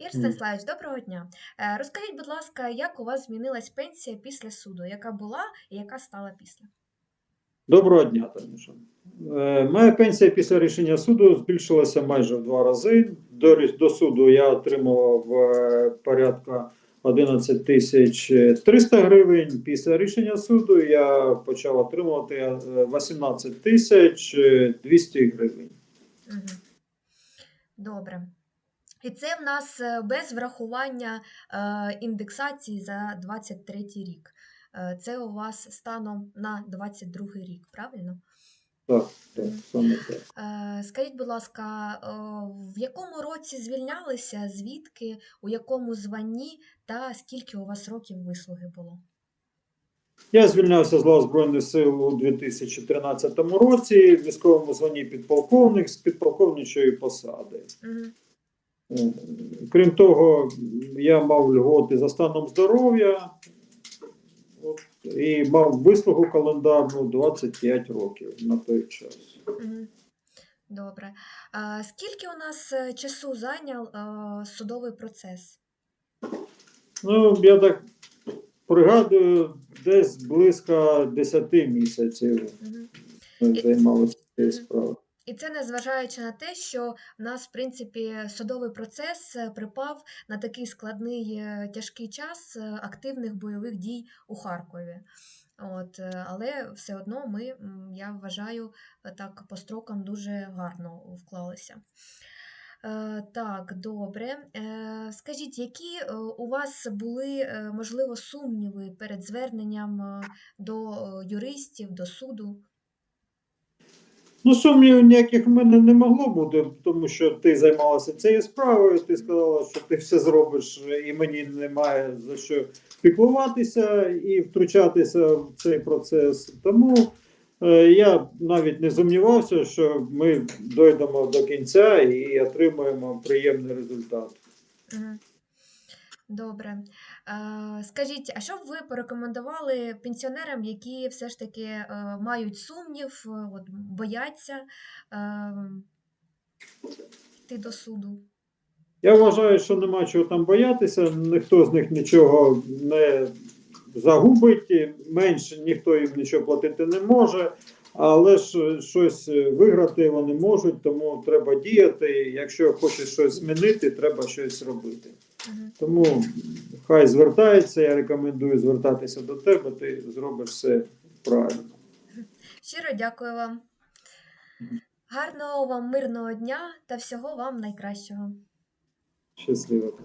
Мгм. Станіславович, доброго дня. Е, Розкажіть, будь ласка, як у вас змінилась пенсія після суду? Яка була і яка стала після? Доброго дня, Танюша. Е, Моя пенсія після рішення суду збільшилася майже в два рази. До, до суду я отримував е, порядка 11 тисяч 300 гривень. Після рішення суду я почав отримувати е, 18 тисяч 200 гривень. Добре. І це в нас е, без врахування е, індексації за 23 рік. Е, Це у вас станом на 22 рік, правильно? Так, так, саме так. Скажіть, будь ласка, в якому році звільнялися, звідки, у якому званні та скільки у вас років вислуги було? Я звільнявся з лав Збройних сил у 2013 році в військовому званні підполковник з підполковничої посади. Угу. Крім того, я мав льготи за станом здоров'я і мав вислугу календарну 25 років на той час. Добре. А скільки у нас е, часу зайняв е, судовий процес? Ну, я так пригадую, десь близько 10 місяців займалися цією справою. І це незважаючи на те, що в нас, в принципі, судовий процес е, припав на такий складний е, тяжкий час е, активних бойових дій у Харкові. От, але все одно ми, я вважаю, так по строкам дуже гарно вклалися. Так, добре. Скажіть, які у вас були, можливо, сумніви перед зверненням до юристів, до суду? Ну, сумнівів ніяких в мене не могло бути, тому що ти займалася цією справою, ти сказала, що ти все зробиш, і мені немає за що піклуватися і втручатися в цей процес. Тому е, я навіть не сумнівався, що ми дойдемо до кінця і отримаємо приємний результат. Добре. Е, Скажіть, а що б ви порекомендували пенсіонерам, які все ж таки е, мають сумнів, е, от, бояться йти до суду? Я вважаю, що нема чого там боятися, ніхто з них нічого не загубить, менше ніхто їм нічого платити не може, але ж щось виграти вони можуть, тому треба діяти. Якщо хочеш щось змінити, треба щось робити. Тому хай звертається, я рекомендую звертатися до тебе, ти зробиш все правильно. Щиро дякую вам. Гарного вам мирного дня та всього вам найкращого. Щасливо.